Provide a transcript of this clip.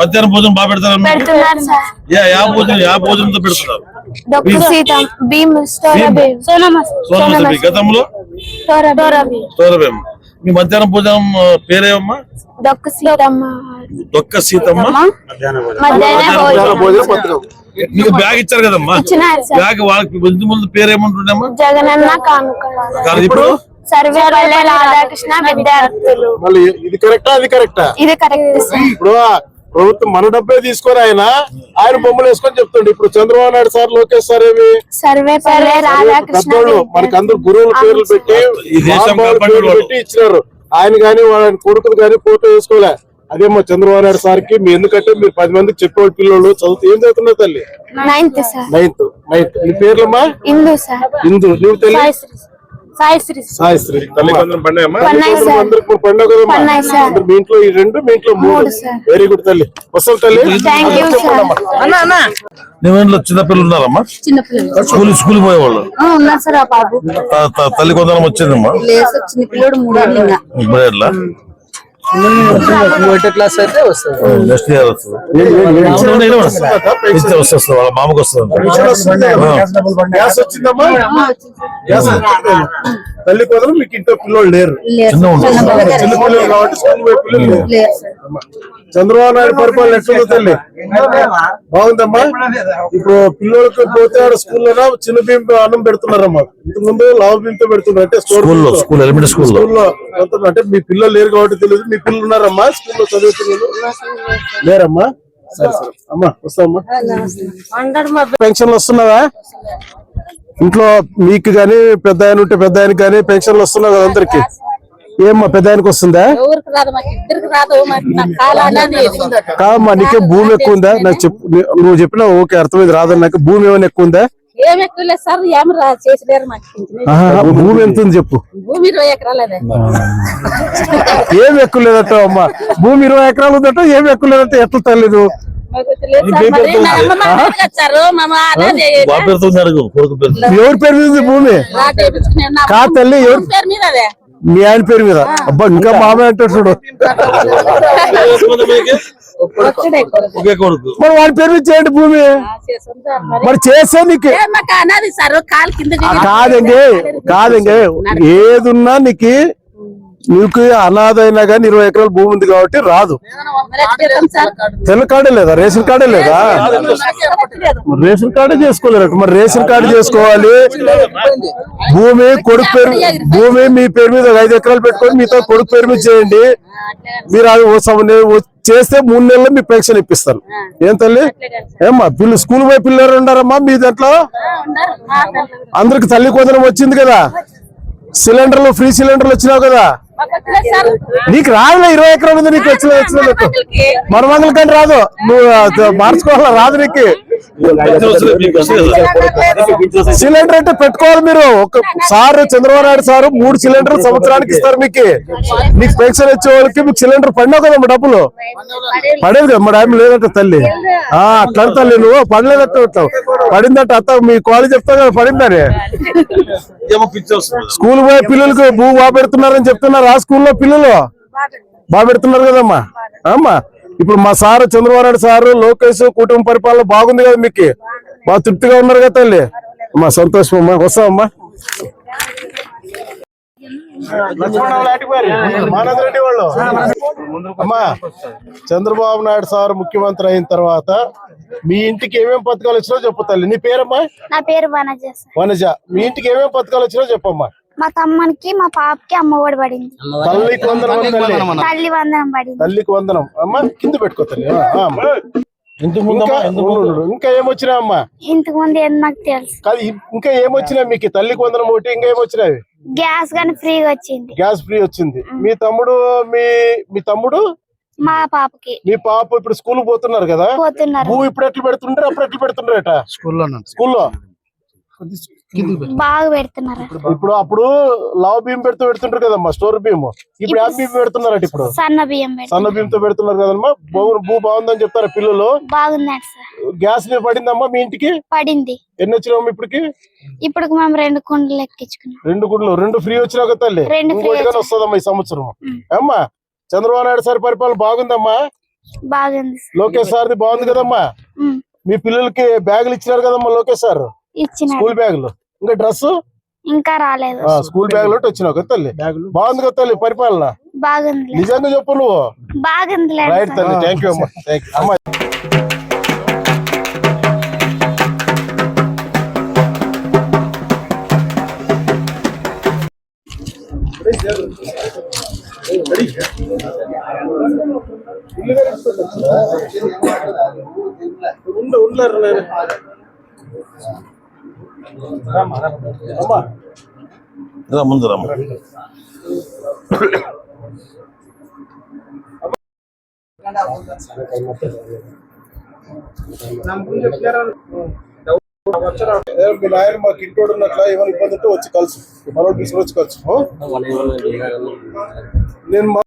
మధ్యాహ్నం భోజనం బాగా పెడతారు పెడుతున్నారు సార్. యా యా భోజనం యా భోజనంతో పెడుతున్నారు. గతంలో? మీ మధ్యాహ్నం భోజనం ఆ, పేరేమమ్మా? డొక్కు సీతమ్మ. దొక్క సీతమ్మ. మధ్యాహ్నం భోజనం. భోజనం పథకం మీకు బ్యాగ్ ఇచ్చారు కదమ్మా? బ్యాగ్ వాళ్ళకి ముందు ముందు పేరేమంటుండమ్మా జగనన్న కానుక కానీ ఇప్పుడు? సర్వేపల్లె రాధాకృష్ణ విద్యార్థులు. మళ్ళీ ఇది కరెక్టా? అది కరెక్టా? ఇది కరెక్ట్ సార్. ఇప్పుడు ఆ ప్రభుత్వం మన డబ్బే తీసుకొని ఆయన ఆయన బొమ్మలు వేసుకొని చెప్తుండే. ఇప్పుడు చంద్రబాబు నాయుడు సార్ లోకేష్ సార్ ఏమి? సర్వేపల్లె పెద్దోళ్ళు మనకి అందరు గురువుల పేర్లు పెట్టి పేర్లు. పెట్టి ఇచ్చినారు. ఆయన గాని వాళ్ళ కొడుకులు గాని ఫోటో వేసుకోలే. అదేమో చంద్రబాబు నాయుడు సార్కి మీ ఎందుకంటే మీరు పది మందికి చెప్పేవాళ్ళు పిల్లలు చదువుతూ ఏం చదువుతున్నారు తల్లి? నైన్త్ సార్ నైన్త్ నైన్త్ నీ పేర్లమ్మా? ఇందు సార్ ఇందు నువ్వు తల్లి? సాయిశ్రీ. సాయిశ్రీ. తల్లిదండ్రులు పండుగ మీ ఇంట్లో ఈ రెండు మీ ఇంట్లో మూడు. వెరీ గుడ్ తల్లి. చిన్నపిల్లలు ఉన్నారమ్మా? చిన్నపిల్లలు స్కూల్ స్కూల్ పోయేవాళ్ళు? ఆ, ఉన్నారు సార్ ఆ బాబు. త- త- తల్లి కొందరం వచ్చిందమ్మా? మూడేళ్ళు ఒకటో క్లాస్ అయితే వస్తుంది. నెక్స్ట్ ఇయర్ వస్తుంది. ఇస్తే వస్తుంది. వాళ్ళ మామకు వస్తుంది? గ్యాస్ వచ్చిందమ్మా? గ్యాస్. తల్లి కొదలు మీకు ఇంట్లో పిల్లలు లేరు. చిన్న పిల్లలు కాబట్టి స్కూల్ పిల్లలు లేరు. చంద్రబాబు నాయుడు పరిపాలన ఎట్లుందో తల్లి బాగుందమ్మా. ఇప్పుడు పిల్లలకి పోతే ఆడ స్కూల్లో చిన్న బియ్యం అన్నం పెడుతున్నారమ్మా. ఇంతకు ముందు లావు బియ్యంతో పెడుతున్నారు అంటే స్టోర్ స్కూల్లో స్కూల్ ఎలిమెంటరీ స్కూల్లో. అంటే మీ పిల్లలు లేరు కాబట్టి తెలియదు మీ పిల్లలు ఉన్నారమ్మా స్కూల్లో చదివే పిల్లలు లేరమ్మా? సరే సరే. అమ్మా వస్తామ్మా పెన్షన్లు వస్తున్నావా ఇంట్లో మీకు గాని పెద్ద ఆయన ఉంటే పెద్ద ఆయనకి గాని పెన్షన్లు వస్తున్నావు కదా అందరికి. ఏమ్మా పెద్ద ఆయనకి వస్తుందా? ఎవరికి రాదు మాకు ఇద్దరికి రాదు మాకు నా కాలాలని కాదమ్మా నీకే భూమి ఎక్కువ ఉందా? నాకు చెప్పు నీ- నువ్వు చెప్పినా ఓకే అర్థమైంది రాదని నాకు భూమి ఏమైనా ఎక్కువ ఉందా? భూమి ఎంత ఉంది చెప్పు. భూమి ఇరవై ఎకరాలేదే. ఏమి ఎక్కువ లేదట అమ్మా. భూమి ఇరవై ఎకరాలు ఉందట ఏమి ఎక్కువ లేదట ఎట్లా తల్లేదు? ఎవరి పేరు మీద ఉంది భూమి కా తల్లి ఎవరు? పేరు మీద మీ ఆయన పేరు మీద? అబ్బా ఇంకా మామే అంటాడు చూడు. వచ్చుడే కొడుకు. ఒకే కొడుకు. మరి వాడి పేరు మీద చేయండి భూమి. మరి. చేసే నీకు. కాదండి కాదండి. ఏదున్నా నీకు నీకు అనాథ అయినా కానీ ఇరవై ఎకరాల భూమి ఉంది కాబట్టి రాదు. తెల్ల కార్డే లేదా? రేషన్ కార్డే లేదా? రేషన్ కార్డే చేసుకోలేరు. మరి రేషన్ కార్డు చేసుకోవాలి. భూమి కొడుకు పేరు భూమి మీ పేరు మీద ఐదు ఎకరాలు పెట్టుకొని మీతో కొడుకు పేరు మీద చేయండి. మీరు అది చేస్తే మూడు నెలలు మీ పరీక్షలు ఇప్పిస్తారు. ఏం తల్లి? ఏమ్మా పిల్లలు స్కూల్ పోయి పిల్లలు ఉండారమ్మా మీ దాంట్లో? అందరికి తల్లి కొందరం వచ్చింది కదా. సిలిండర్లు ఫ్రీ సిలిండర్లు వచ్చినావు కదా. నీకు రాదులే ఇరవై ఎకరాల మీద నీకు వచ్చిన వచ్చిన మంగళకి. మన మంగళ కంటే రాదు. నువ్వు మార్చుకోవాలా? రాదు నీకు. సిలిండర్ అంటే పెట్టుకోవాలి మీరు. ఒక సార్ చంద్రబాబు నాయుడు సార్ మూడు సిలిండర్ సంవత్సరానికి ఇస్తారు మీకు. మీకు పెన్షన్ వచ్చే వాళ్ళకి మీకు సిలిండర్ పడినావు కదా డబ్బులు? పడేది కదా మా డామ్ లేదంట తల్లి. ఆ అట్లా తల్లి నువ్వు. పడలేదట్టు పడిందట అత్త మీ కాలేజ్ చెప్తా కదా పడిందని. స్కూల్ పోయే పిల్లలకు భూ బాగా పెడుతున్నారని చెప్తున్నారు ఆ స్కూల్లో పిల్లలు. బాగా పెడుతున్నారు కదమ్మా. అమ్మా. ఇప్పుడు మా సార్ చంద్రబాబు నాయుడు సారు లోకేష్ కుటుంబ పరిపాలన బాగుంది కదా మీకు? బాగా తృప్తిగా ఉన్నారు కదా తల్లి? అమ్మా సంతోషం అమ్మా వస్తామమ్మా అమ్మా చంద్రబాబు నాయుడు సార్ ముఖ్యమంత్రి అయిన తర్వాత మీ ఇంటికి ఏమేం పథకాలు వచ్చినా చెప్పు తల్లి. నీ పేరమ్మా? నా పేరు వనజ వనజ. మీ ఇంటికి ఏమేం పథకాలు వచ్చినా చెప్పమ్మా. మా తమ్మనికి మా పాపకి అమ్మ ఒడి పడింది. తల్లికి వందనం తల్లి. వందనం పడింది. తల్లికి వందనం. అమ్మా కింద పెట్టుకో తల్లి. ఇంకా ఏమొచ్చినా అమ్మా? ఇంతకు ముందు ఏం నాకు తెలుసు. కాదు ఇంకా ఏమొచ్చినా మీకు? తల్లికి వందనం ఒకటి ఇంకా ఏమొచ్చినాయి గ్యాస్ గాని ఫ్రీగా వచ్చింది. గ్యాస్ ఫ్రీ వచ్చింది. మీ తమ్ముడు మీ మీ తమ్ముడు? మా పాపకి. మీ పాప ఇప్పుడు స్కూల్ పోతున్నారు కదా? పోతున్నారు. భూమి ఇప్పుడు ఎట్లా పెడుతుంటారు అప్పుడు ఎట్లా పెడుతుంటారట స్కూల్లో స్కూల్లో? బాగా పెడుతున్నారు? ఇప్పుడు అప్పుడు లావ్ బియ్యం పెడుతూ పెడుతుంటారు కదమ్మా స్టోర్ బియ్యం ఇప్పుడు యాప్ బియ్యం పెడుతున్నారట ఇప్పుడు. సన్న బియ్యం సన్న బియ్యంతో పెడుతున్నారు కదమ్మా భూ బాగుందని చెప్తారా పిల్లలు? బాగుందండి సార్. గ్యాస్ మీద పడిందమ్మా మీ ఇంటికి? పడింది. ఎన్ని వచ్చినాము ఇప్పటికి? ఇప్పుడు మేము రెండు కుండలు ఎక్కించుకున్నాం రెండు గుడ్లు రెండు ఫ్రీ వచ్చినా కదా తల్లి? రెండు free ఇంకోటి కానీ వచ్చాయి. వస్తుందమ్మా ఈ సంవత్సరం. అమ్మా చంద్రబాబు నాయుడు సార్ పరిపాలన బాగుందమ్మా? బాగుంది లోకేష్ సార్ది బాగుంది కదమ్మా. మీ పిల్లలకి బ్యాగులు ఇచ్చినారు కదమ్మా లోకేష్ సార్? స్కూల్ బ్యాగులు? ఇంకా డ్రెస్ ఇంకా రాలేదు. స్కూల్ బ్యాగులు ఒకటి వచ్చినావు కదా తల్లి? బాగుంది కదా తల్లి పరిపాలన? బాగుంది నిజంగా చెప్పు నువ్వు. బాగుంది రైట్ తల్లి. థ్యాంక్ యూ అమ్మా. థ్యాంక్ యూ అమ్మా. ముందు రమ్మ నాయన మాకు ఇంటోడు ఉన్నట్ల ఏమైనా ఇబ్బంది ఉంటే వచ్చి కలుసు. మనోడు తీసుకొని వచ్చి కలుసు? నేను